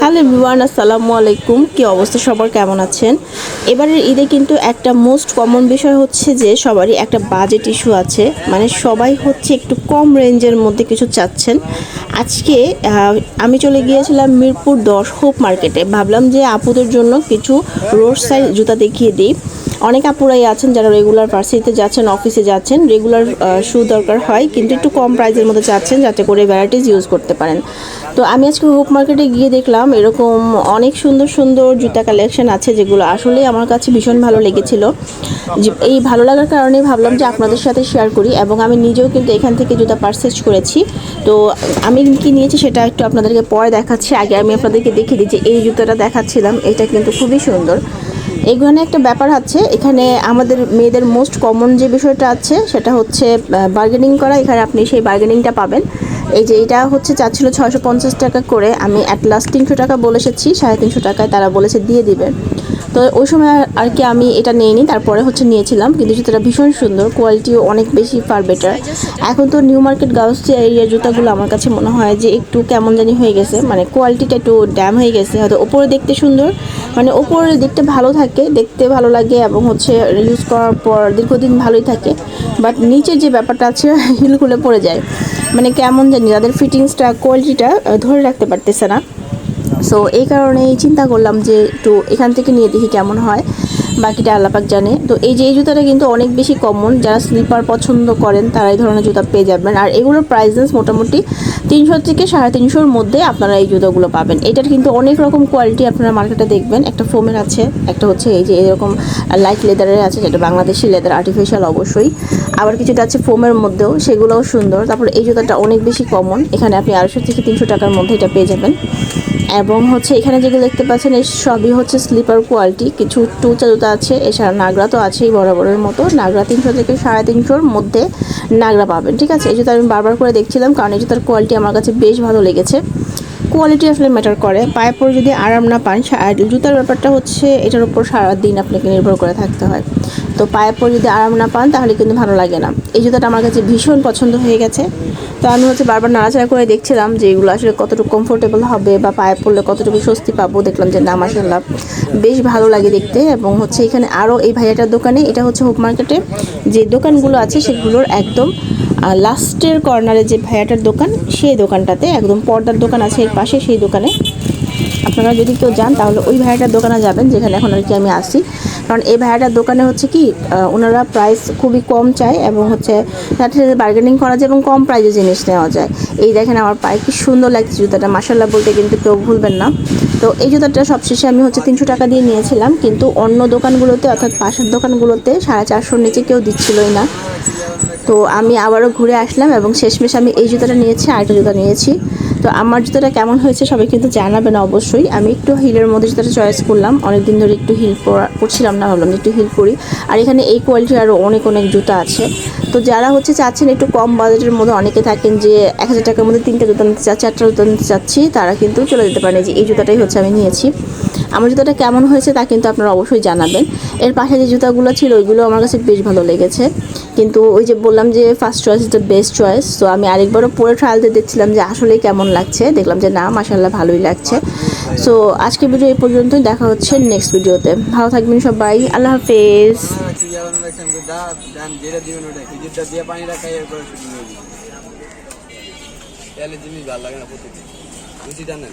Hello everyone, আসসালামু আলাইকুম। কি অবস্থা? সবার কেমন আছেন? এবারের ঈদে কিন্তু একটা মোস্ট কমন বিষয় হচ্ছে যে, সবারই একটা বাজেট ইস্যু আছে। মানে সবাই হচ্ছে একটু কম রেঞ্জের মধ্যে কিছু চাচ্ছেন। আজকে আমি চলে গিয়েছিলাম মিরপুর দশ হোপ মার্কেটে। ভাবলাম যে, আপুদের জন্য কিছু রোড সাইড জুতা দেখিয়ে দিই। অনেক আপুরাই আছেন যারা রেগুলার ভার্সিটিতে যাচ্ছেন অফিসে যাচ্ছেন রেগুলার শু দরকার হয়, কিন্তু একটু কম প্রাইসের মধ্যে চাচ্ছেন যাতে করে ভ্যারাইটিস ইউজ করতে পারেন। তো আমি আজকে হোপ মার্কেটে গিয়ে দেখলাম এরকম অনেক সুন্দর সুন্দর জুতা কালেকশন আছে যেগুলো আসলেই আমার কাছে ভীষণ ভালো লেগেছিল। এই ভালো লাগার কারণে ভাবলাম যে আপনাদের সাথে শেয়ার করি এবং আমি নিজেও কিন্তু এখান থেকে জুতা পারচেজ করেছি। তো আমি কি নিয়েছি সেটা একটু আপনাদেরকে পরে দেখাচ্ছি। আগে আমি আপনাদেরকে দেখিয়ে দিই যে এই জুতাটা দেখাচ্ছিলাম, এটা কিন্তু খুবই সুন্দর। এখানে একটা ব্যাপার আছে এখানে আমাদের মেয়েদের মোস্ট কমন যে বিষয়টা আছে, সেটা হচ্ছে বার্গেনিং করা। এখানে আপনি সেই বার্গেনিংটা পাবেন। এই যে এটা হচ্ছে চাচ্ছিল ছয়শো পঞ্চাশ টাকা করে। আমি অ্যাট লাস্ট তিনশো টাকা বলে এসেছি, সাড়ে তিনশো টাকায় তারা বলেছে দিয়ে দিবে। তো ওই সময় আর- কি আমি এটা নিইনি, তারপরে হচ্ছে নিয়েছিলাম, কিন্তু জুতোটা ভীষণ সুন্দর কোয়ালিটিও অনেক বেশি ফার বেটার এখন তো নিউ মার্কেট গার্লস যে এরিয়ার জুতাগুলো আমার কাছে মনে হয় যে একটু কেমন জানি হয়ে গেছে মানে কোয়ালিটিটা একটু ড্যাম হয়ে গেছে, হয়তো ওপরে দেখতে সুন্দর মানে ওপরের দিকটা ভালো থাকে, দেখতে ভালো লাগে এবং হচ্ছে ইউজ করার পর দীর্ঘদিন ভালোই থাকে বাট নিচের যে ব্যাপারটা আছে হিল খুলে পড়ে যায়। মানে কেমন জানি তাদের ফিটিংসটা কোয়ালিটিটা ধরে রাখতে পারতেছে না। সো এই কারণেই চিন্তা করলাম যে একটু এখান থেকে নিয়ে দেখি কেমন হয়। বাকিটা আল্লাপাক জানে। তো এই যে এই জুতাটা কিন্তু অনেক বেশি কমন যারা স্লিপার পছন্দ করেন, তারা এই ধরনের জুতা পেয়ে যাবেন। আর এগুলোর প্রাইসেস মোটামুটি তিনশো থেকে সাড়ে তিনশোর মধ্যে আপনারা এই জুতোগুলো পাবেন। এটার কিন্তু অনেক রকম কোয়ালিটি আপনারা মার্কেটে দেখবেন। একটা ফোমের আছে, একটা হচ্ছে এই যে এরকম লাইট লেদারের আছে, যেটা বাংলাদেশি লেদার আর্টিফিশিয়াল অবশ্যই। আবার কিছুটা আছে ফোমের মধ্যেও, সেগুলোও সুন্দর। তারপর এই জুতাটা অনেক বেশি কমন এখানে আপনি আড়াইশো থেকে তিনশো টাকার মধ্যে এটা পেয়ে যাবেন। এবং হচ্ছে এখানে যেগুলো দেখতে পাচ্ছেন এই সবই হচ্ছে স্লিপার কোয়ালিটি কিছু টুচা জুতা আছে, এছাড়া নাগরা তো আছেই বরাবরের মতো। নাগরা তিনশো থেকে সাড়ে তিনশোর মধ্যে নাগরা পাবেন, ঠিক আছে? এই জুতো আমি বারবার করে দেখছিলাম, কারণ এই জুতার কোয়ালিটি আমার কাছে বেশ ভালো লেগেছে। কোয়ালিটি আসলে ম্যাটার করে। পায়ে পরে যদি আরাম না পান জুতার ব্যাপারটা হচ্ছে, এটার উপর সারাদিন আপনাকে নির্ভর করে থাকতে হয়। তো পায়ে পরে যদি আরাম না পান, তাহলে কিন্তু ভালো লাগে না। এই জুতাটা আমার কাছে ভীষণ পছন্দ হয়ে গেছে। তো আমি হচ্ছে বারবার নাড়াচাড়া করে দেখছিলাম যে এগুলো আসলে কতটুকু কমফোর্টেবল হবে বা পায়ে পড়লে কতটুকু স্বস্তি পাবো। দেখলাম যে না মাসাল্লাহ বেশ ভালো লাগে দেখতে। এবং হচ্ছে এখানে আরও এই ভাইয়াটার দোকানে, এটা হচ্ছে হোপ মার্কেটে যে দোকানগুলো আছে, সেগুলোর একদম লাস্টের কর্নারে যে ভাইয়াটার দোকান, সেই দোকানটাতে একদম পর্দার দোকান আছে এর পাশে, সেই দোকানে। আপনারা যদি কেউ যান, তাহলে ওই ভাইয়াটার দোকানে যাবেন, যেখানে এখন আর কি আমি আসি কারণ এই ভাইয়াটার দোকানে হচ্ছে কি ওনারা প্রাইস খুবই কম চায় এবং হচ্ছে তার সাথে বার্গেনিং করা যায় এবং কম প্রাইসে জিনিস নেওয়া যায়। এই দেখেন আমার পায়ে কি সুন্দর লাগছে জুতাটা মাসাল্লাহ বলতে কিন্তু কেউ ভুলবেন না। তো এই জুতাটা সবশেষে আমি হচ্ছে তিনশো টাকা দিয়ে নিয়েছিলাম, কিন্তু অন্য দোকানগুলোতে, অর্থাৎ পাশের দোকানগুলোতে সাড়ে চারশোর নিচে কেউ দিচ্ছিলই না। তো আমি আবারও ঘুরে আসলাম এবং শেষমেশ আমি এই জুতাটা নিয়েছি, আরেকটা জুতা নিয়েছি। তো আমার জুতোটা কেমন হয়েছে সবাই কিন্তু জানাবেন অবশ্যই। আমি একটু হিলের মধ্যে জুতোটা চয়েস করলাম। অনেক দিন ধরে একটু হিল পরা- পরছিলাম না, ভাবলাম একটু হিল পরি। আর এখানে এই কোয়ালিটির আরও অনেক অনেক জুতা আছে। তো যারা হচ্ছে চাচ্ছেন একটু কম বাজেটের মধ্যে অনেকে থাকেন যে এক হাজার টাকার মধ্যে তিনটা জুতা নিতে চাচ্ছি, চারটা জুতা নিতে চাচ্ছি, তারা কিন্তু চলে যেতে পারেন। যে, এই জুতাটাই হচ্ছে আমি নিয়েছি। আমার জুতাটা কেমন হয়েছে তা কিন্তু আপনারা অবশ্যই জানাবেন। এর পাশে যে জুতাগুলো ছিল, ওইগুলো আমার কাছে বেশ ভালো লেগেছে। কিন্তু ওই যে বললাম যে first choice is the best choice তো আমি আরেকবারও পরে ট্রায়াল দিয়ে দেখছিলাম যে আসলে কেমন লাগছে। দেখলাম যে না মাসাল্লাহ ভালোই লাগছে। সো আজকে ভিডিও এই পর্যন্তই, দেখা হচ্ছে নেক্সট ভিডিওতে ভালো থাকবেন সবাই, আল্লাহ হাফেজ। জিনিস ভালো লাগে না প্রতিদিন।